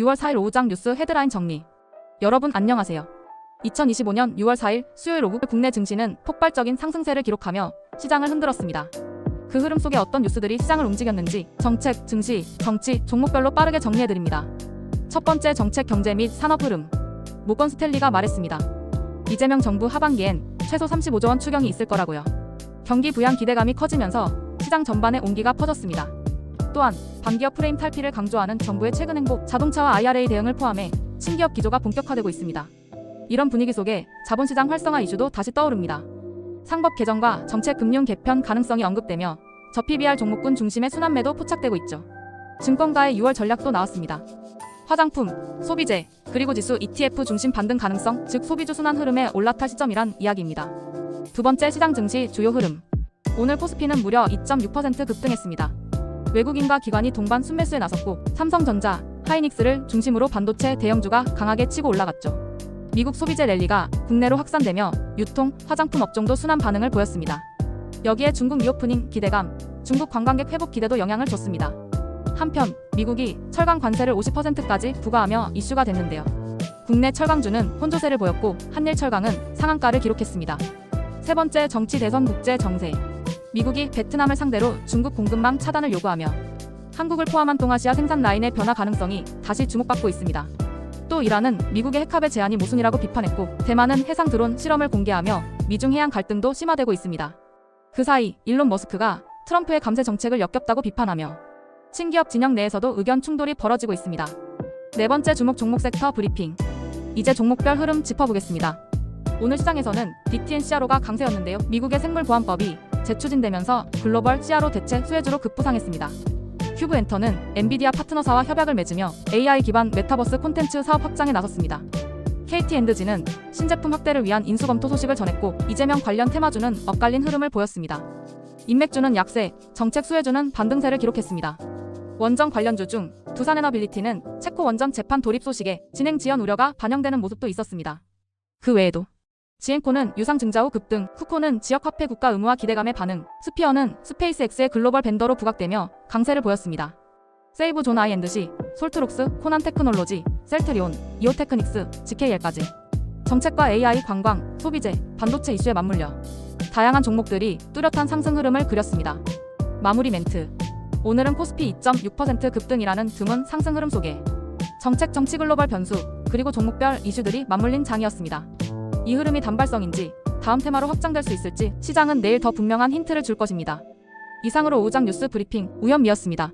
6월 4일 오후장 뉴스 헤드라인 정리. 여러분 안녕하세요. 2025년 6월 4일 수요일 오후 국내 증시는 폭발적인 상승세를 기록하며 시장을 흔들었습니다. 그 흐름 속에 어떤 뉴스들이 시장을 움직였는지 정책, 증시, 정치, 종목별로 빠르게 정리해드립니다. 첫 번째 정책 경제 및 산업 흐름. 모건 스탠리가 말했습니다. 이재명 정부 하반기엔 최소 35조 원 추경이 있을 거라고요. 경기 부양 기대감이 커지면서 시장 전반에 온기가 퍼졌습니다. 또한 반기업 프레임 탈피를 강조하는 정부의 최근 행보, 자동차와 IRA 대응을 포함해 신기업 기조가 본격화되고 있습니다. 이런 분위기 속에 자본시장 활성화 이슈도 다시 떠오릅니다. 상법 개정과 정책 금융 개편 가능성이 언급되며 저 PBR 종목군 중심의 순환매도 포착되고 있죠. 증권가의 6월 전략도 나왔습니다. 화장품, 소비재, 그리고 지수 ETF 중심 반등 가능성, 즉 소비주 순환 흐름에 올라탈 시점이란 이야기입니다. 두 번째 시장 증시 주요 흐름. 오늘 코스피는 무려 2.6% 급등했습니다. 외국인과 기관이 동반 순매수에 나섰고 삼성전자, 하이닉스를 중심으로 반도체 대형주가 강하게 치고 올라갔죠. 미국 소비재 랠리가 국내로 확산되며 유통, 화장품 업종도 순환 반응을 보였습니다. 여기에 중국 리오프닝 기대감, 중국 관광객 회복 기대도 영향을 줬습니다. 한편 미국이 철강 관세를 50%까지 부과하며 이슈가 됐는데요. 국내 철강주는 혼조세를 보였고 한일철강은 상한가를 기록했습니다. 세 번째 정치 대선 국제 정세. 미국이 베트남을 상대로 중국 공급망 차단을 요구하며 한국을 포함한 동아시아 생산 라인의 변화 가능성이 다시 주목받고 있습니다. 또 이란은 미국의 핵합의 제안이 모순이라고 비판했고 대만은 해상 드론 실험을 공개하며 미중 해양 갈등도 심화되고 있습니다. 그 사이 일론 머스크가 트럼프의 감세 정책을 역겹다고 비판하며 신기업 진영 내에서도 의견 충돌이 벌어지고 있습니다. 네 번째 주목 종목 섹터 브리핑. 이제 종목별 흐름 짚어보겠습니다. 오늘 시장에서는 DTN CRO가 강세였는데요. 미국의 생물보안법이 재추진되면서 글로벌 CRO 대체 수혜주로 급부상했습니다. 큐브 엔터는 엔비디아 파트너사와 협약을 맺으며 AI 기반 메타버스 콘텐츠 사업 확장에 나섰습니다. KT 엔드지는 신제품 확대를 위한 인수 검토 소식을 전했고 이재명 관련 테마주는 엇갈린 흐름을 보였습니다. 인맥주는 약세, 정책 수혜주는 반등세를 기록했습니다. 원전 관련주 중 두산에너빌리티는 체코 원전 재판 돌입 소식에 진행 지연 우려가 반영되는 모습도 있었습니다. 그 외에도 지엔코는 유상 증자 후 급등, 쿠코는 지역 화폐 국가 의무화 기대감의 반응, 스피어는 스페이스X의 글로벌 벤더로 부각되며 강세를 보였습니다. 세이브 존 아이앤드시, 솔트록스, 코난 테크놀로지, 셀트리온, 이오테크닉스, GKL까지 정책과 AI, 관광, 소비재, 반도체 이슈에 맞물려 다양한 종목들이 뚜렷한 상승 흐름을 그렸습니다. 마무리 멘트. 오늘은 코스피 2.6% 급등이라는 드문 상승 흐름 속에 정책 정치 글로벌 변수 그리고 종목별 이슈들이 맞물린 장이었습니다. 이 흐름이 단발성인지 다음 테마로 확장될 수 있을지 시장은 내일 더 분명한 힌트를 줄 것입니다. 이상으로 오장 뉴스 브리핑 우현미였습니다.